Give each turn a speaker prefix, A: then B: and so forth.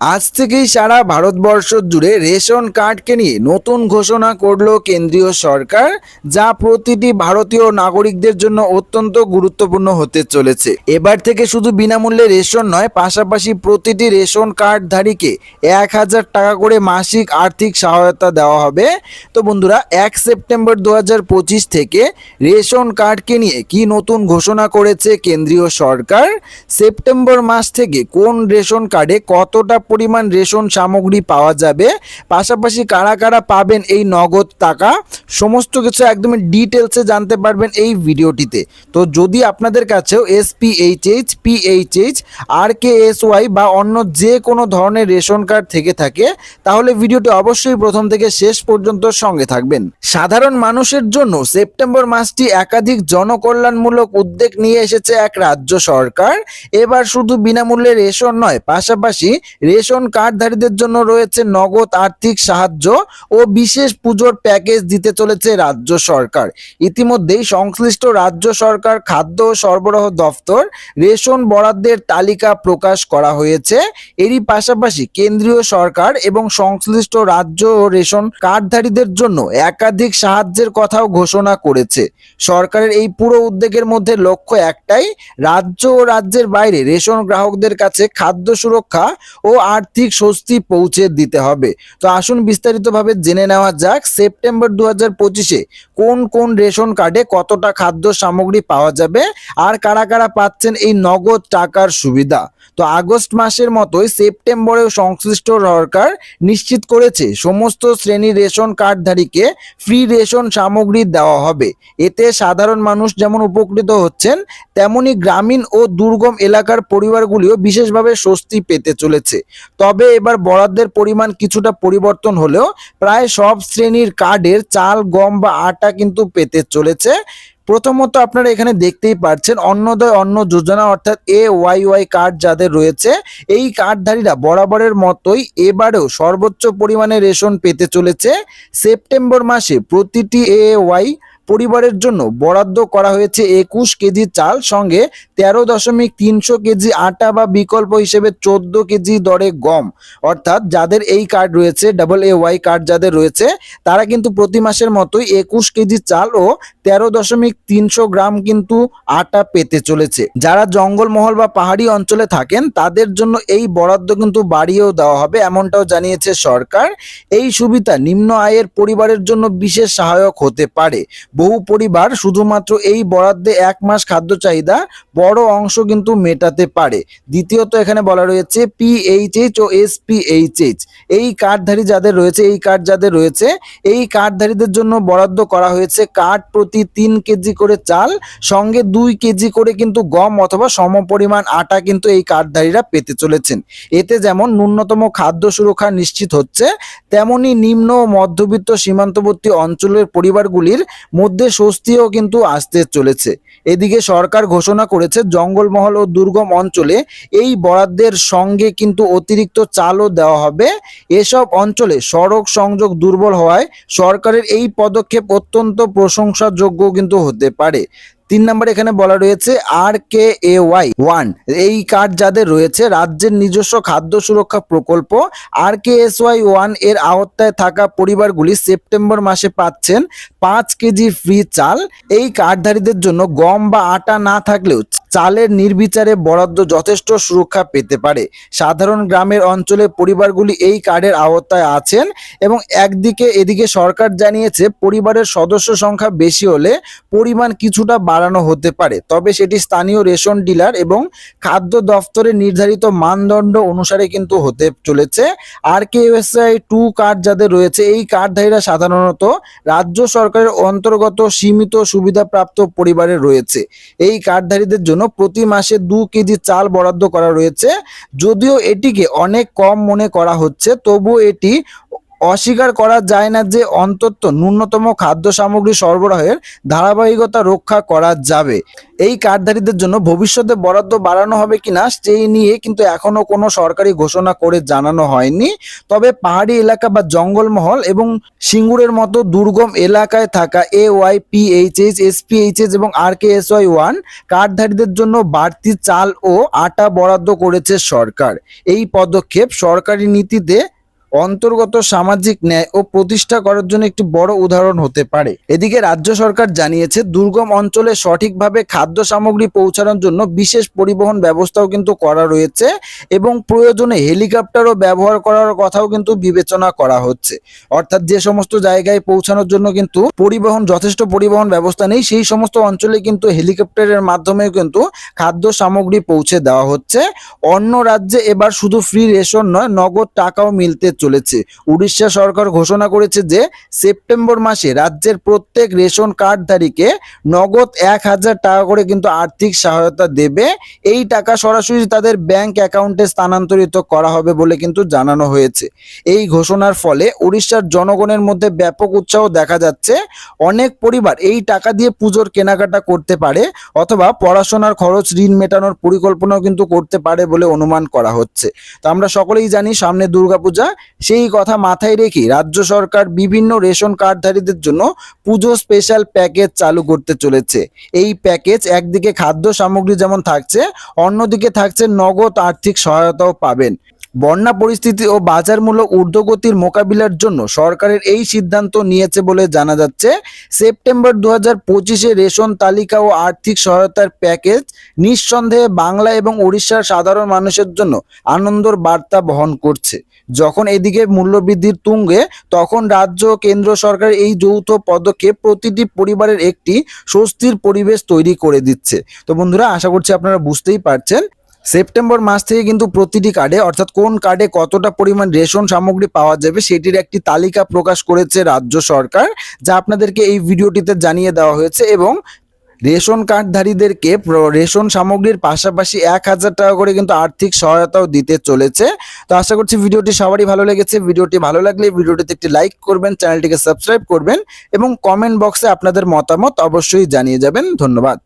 A: আজ থেকেই সারা ভারতবর্ষ জুড়ে রেশন কার্ডকে নিয়ে নতুন ঘোষণা করল কেন্দ্রীয় সরকার, যা প্রতিটি ভারতীয় নাগরিকদের জন্য অত্যন্ত গুরুত্বপূর্ণ হতে চলেছে। এবার থেকে শুধু বিনামূল্যে রেশন নয়, পাশাপাশি প্রতিটি রেশন কার্ডধারীকে এক হাজার টাকা করে মাসিক আর্থিক সহায়তা দেওয়া হবে। তো বন্ধুরা, এক সেপ্টেম্বর দু থেকে রেশন কার্ডকে নিয়ে কি নতুন ঘোষণা করেছে কেন্দ্রীয় সরকার? সেপ্টেম্বর মাস থেকে কোন রেশন কার্ডে কতটা পরিমাণ রেশন সামগ্রী পাওয়া যাবে। পাশাপাশি কারা কারা পাবেন এই নগদ টাকা, সমস্ত কিছু একদমই ডিটেলসে জানতে পারবেন এই ভিডিওটিতে। তো যদি আপনাদের কাছেও SPHH PHH R K S Y বা অন্য যে কোনো ধরনের রেশন কার্ড থেকে থাকে, তাহলে ভিডিওটি অবশ্যই প্রথম থেকে শেষ পর্যন্ত সঙ্গে থাকবেন। সাধারণ মানুষের জন্য সেপ্টেম্বর মাসটি একাধিক জনকল্যাণমূলক উদ্যোগ নিয়ে এসেছে এক রাজ্য সরকার। এবার শুধু বিনামূল্যে রেশন নয়, পাশাপাশি রেশন কার্ডধারীদের জন্য রয়েছে নগদ আর্থিক সাহায্য ও বিশেষ পুজোর প্যাকেজ দিতে চলেছে রাজ্য সরকার। ইতিমধ্যেই সংশ্লিষ্ট রাজ্য সরকার খাদ্য ও সরবরাহ দফতর রেশন বরাদ্দের তালিকা প্রকাশ করা হয়েছে। এরই পাশাপাশি কেন্দ্রীয় সরকার এবং সংশ্লিষ্ট রাজ্য ও রেশন কার্ডধারীদের জন্য একাধিক সাহায্যের কথাও ঘোষণা করেছে। সরকারের এই পুরো উদ্যোগের মধ্যে লক্ষ্য একটাই, রাজ্য ও রাজ্যের বাইরে রেশন গ্রাহকদের কাছে খাদ্য সুরক্ষা ও আর্থিক স্বস্তি পৌঁছে দিতে হবে। তো আসুন বিস্তারিতভাবে জেনে নেওয়া যাক, সেপ্টেম্বর দু হাজার পঁচিশে কোন কোন রেশন কার্ডে কতটা খাদ্য সামগ্রী পাওয়া যাবে আর কারা কারা পাচ্ছেন এই নগদ টাকার সুবিধা? তো আগস্ট মাসের মতোই সেপ্টেম্বরেও সংশ্লিষ্ট সরকার নিশ্চিত করেছে, সমস্ত শ্রেণির রেশন কার্ডধারীকে ফ্রি রেশন সামগ্রী দেওয়া হবে। এতে সাধারণ মানুষ যেমন উপকৃত হচ্ছেন, তেমনি গ্রামীণ ও দুর্গম এলাকার পরিবারগুলিও বিশেষভাবে স্বস্তি পেতে চলেছে। তবে এবার বরাদ্দের পরিমাণ কিছুটা পরিবর্তন হলেও প্রায় সব শ্রেণির কার্ডের চাল, গম বা আটা কিন্তু পেতে চলেছে। প্রথমত আপনারা এখানে দেখতেই পাচ্ছেন অন্নদয় অন্ন যোজনা অর্থাৎ এ ওয়াই ওয়াই কার্ড যাদের রয়েছে, এই কার্ডধারীরা বরাবরের মতোই এবারেও সর্বোচ্চ পরিমাণে রেশন পেতে চলেছে। সেপ্টেম্বর মাসে প্রতিটি এ ওয়াই পরিবারের জন্য বরাদ্দ করা হয়েছে একুশ কেজি চাল সঙ্গে তেরো দশমিক তিনশো কেজি আটা বা বিকল্প হিসেবে চোদ্দ কেজি দরে গম। অর্থাৎ যাদের এই কার্ড রয়েছে ডাবল এ ওয়াই কার্ড যাদের রয়েছে, তারা কিন্তু প্রতি মাসের মতোই একুশ কেজি চাল ও তেরো দশমিক তিনশো গ্রাম কিন্তু আটা পেতে চলেছে। যারা জঙ্গলমহল বা পাহাড়ি অঞ্চলে থাকেন, তাদের জন্য এই বরাদ্দ কিন্তু বাড়িয়েও দেওয়া হবে, এমনটাও জানিয়েছে সরকার। এই সুবিধা নিম্ন আয়ের পরিবারের জন্য বিশেষ সহায়ক হতে পারে। বহু পরিবার শুধুমাত্র এই বরাদ্দে এক মাস খাদ্য চাহিদা বড় অংশ কিন্তু মেটাতে পারে। দ্বিতীয়ত এখানে বলা রয়েছে পিএইচএইচ ও এসপিএইচএইচ এই কার্ডধারী যাদের রয়েছে, এই কার্ড যাদের রয়েছে, এই কার্ডধারীদের জন্য বরাদ্দ করা হয়েছে কার্ড প্রতি তিন কেজি করে চাল, সঙ্গে দুই কেজি করে কিন্তু গম অথবা সমপরিমাণ আটা কিন্তু এই কার্ডধারীরা পেতে চলেছেন। এতে যেমন ন্যূনতম খাদ্য সুরক্ষা নিশ্চিত হচ্ছে, তেমনি নিম্ন ও মধ্যবিত্ত সীমান্তবর্তী অঞ্চলের পরিবারগুলির মধ্যে স্বস্তিও কিন্তু আসতে চলেছে। এদিকে সরকার ঘোষণা করেছে, জঙ্গলমহল ও দুর্গম অঞ্চলে এই বরাদ্দের সঙ্গে কিন্তু অতিরিক্ত চালও দেওয়া হবে। এসব অঞ্চলে সড়ক সংযোগ দুর্বল হওয়ায় সরকারের এই পদক্ষেপ অত্যন্ত প্রশংসাযোগ্য কিন্তু হতে পারে। তিন নম্বর এখানে বলা রয়েছে R K A Y one এই কার্ড যাদের রয়েছে, রাজ্যের নিজস্ব খাদ্য সুরক্ষা প্রকল্প, আর কে এস ওয়াই ওয়ানের আওতায় থাকা পরিবারগুলি সেপ্টেম্বর মাসে পাচ্ছেন পাঁচ কেজি ফ্রি চাল। এই কার্ডধারীদের জন্য গম বা আটা না থাকলেও চালের নির্বিচারে বরাদ্দ যথেষ্ট সুরক্ষা পেতে পারে। সাধারণ গ্রামের অঞ্চলে পরিবারগুলি এই কার্ডের আওতায় আছেন এবং একদিকে এদিকে সরকার জানিয়েছে, পরিবারের সদস্য সংখ্যা বেশি হলে পরিমাণ কিছুটা বাড়ানো হতে পারে। তবে সেটি স্থানীয় রেশন ডিলার এবং খাদ্য দফতরের নির্ধারিত মানদণ্ড অনুসারে কিন্তু হতে চলেছে। R K USI two card যাদের রয়েছে, এই কার্ডধারীরা সাধারণত রাজ্য সরকারের অন্তর্গত সীমিত সুবিধাপ্রাপ্ত পরিবারে রয়েছে। এই কার্ডধারীদের জন্য প্রতি মাসে দু কেজি চাল বরাদ্দ করা রয়েছে। যদিও এটিকে অনেক কম মনে করা হচ্ছে, তবুও এটি অস্বীকার করা যায় না যে অন্তত ন্যূনতম খাদ্য সামগ্রী সরবরাহের ধারাবাহিকতা রক্ষা করা যাবে। এই কার্ডধারীদের জন্য ভবিষ্যতে বরাদ্দ বাড়ানো হবে কিনা সেই নিয়ে কিন্তু এখনও কোনো সরকারি ঘোষণা করে জানানো হয়নি। তবে পাহাড়ি এলাকা বা জঙ্গলমহল এবং সিঙ্গুরের মতো দুর্গম এলাকায় থাকা এ ওয়াই পিএইচএইচ এসপিএইচএস এবং R K S Y one কার্ডধারীদের জন্য বাড়তি চাল ও আটা বরাদ্দ করেছে সরকার। এই পদক্ষেপ সরকারি নীতিতে অন্তর্গত সামাজিক ন্যায় ও প্রতিষ্ঠা করার জন্য একটি বড় উদাহরণ হতে পারে। এদিকে রাজ্য সরকার জানিয়েছে, দুর্গম অঞ্চলে সঠিকভাবে খাদ্য সামগ্রী পৌঁছানোর জন্য বিশেষ পরিবহন ব্যবস্থাও কিন্তু করা রয়েছে এবং প্রয়োজনে হেলিকপ্টারও ব্যবহার করার কথাও কিন্তু বিবেচনা করা হচ্ছে। অর্থাৎ যে সমস্ত জায়গায় পৌঁছানোর জন্য কিন্তু পরিবহন, যথেষ্ট পরিবহন ব্যবস্থা নেই, সেই সমস্ত অঞ্চলে কিন্তু হেলিকপ্টারের মাধ্যমেও কিন্তু খাদ্য সামগ্রী পৌঁছে দেওয়া হচ্ছে। অন্য রাজ্যে এবার শুধু ফ্রি রেশন নয়, নগদ টাকাও মিলতে চলেছে। উড়িষ্যা সরকার ঘোষণা করেছে যে সেপ্টেম্বর মাসে রাজ্যের প্রত্যেক রেশন কার্ডধারীকে নগদ এক হাজার টাকা করে কিন্তু আর্থিক সহায়তা দেবে। এই টাকা সরাসরি তাদের ব্যাংক অ্যাকাউন্টে স্থানান্তরিত করা হবে বলে কিন্তু জানানো হয়েছে। এই ঘোষণার ফলে উড়িষ্যার জনগণের মধ্যে ব্যাপক উৎসাহ দেখা যাচ্ছে। অনেক পরিবার এই টাকা দিয়ে পুজোর কেনাকাটা করতে পারে অথবা পড়াশোনার খরচ, ঋণ মেটানোর পরিকল্পনাও কিন্তু করতে পারে বলে অনুমান করা হচ্ছে। তো আমরা সকলেই জানি সামনে দুর্গাপূজা সেই কথা মাথায় রেখে রাজ্য সরকার বিভিন্ন রেশন কার্ডধারীদের জন্য পুজো স্পেশাল প্যাকেজ চালু করতে চলেছে। এই প্যাকেজ একদিকে খাদ্য সামগ্রী যেমন থাকছে, অন্যদিকে থাকছে নগদ আর্থিক সহায়তাও পাবেন। বন্যা পরিস্থিতি ও বাজারমূলক ঊর্ধ্বগতির মোকাবিলার জন্য সরকারের এই সিদ্ধান্ত নিয়েছে বলে জানা যাচ্ছে। সেপ্টেম্বর দু হাজার রেশন তালিকা ও আর্থিক সহায়তার প্যাকেজ নিঃসন্দেহে বাংলা এবং উড়িষ্যার সাধারণ মানুষের জন্য আনন্দর বার্তা বহন করছে। যখন এদিকে মূল্যবৃদ্ধির তুঙ্গে, তখন রাজ্য ও কেন্দ্র সরকার এই যৌথ পদক্ষেপ প্রতিটি পরিবারের একটি স্বস্তির পরিবেশ তৈরি করে দিচ্ছে। তো বন্ধুরা, আশা করছি আপনারা বুঝতেই পারছেন। সেপ্টেম্বর মাস থেকে কিন্তু প্রতিটি কার্ডে অর্থাৎ কোন কার্ডে কতটা পরিমাণ রেশন সামগ্রী পাওয়া যাবে সেটির একটি তালিকা প্রকাশ করেছে রাজ্য সরকার, যা আপনাদেরকে এই ভিডিওটিতে জানিয়ে দেওয়া হয়েছে এবং রেশন কার্ডধারীদেরকে রেশন সামগ্রীর পাশাপাশি এক হাজার টাকা করে কিন্তু আর্থিক সহায়তাও দিতে চলেছে। তো আশা করছি ভিডিওটি সবারই ভালো লেগেছে। ভিডিওটি ভালো লাগলে ভিডিওটিতে একটি লাইক করবেন, চ্যানেলটিকে সাবস্ক্রাইব করবেন এবং কমেন্ট বক্সে আপনাদের মতামত অবশ্যই জানিয়ে যাবেন। ধন্যবাদ।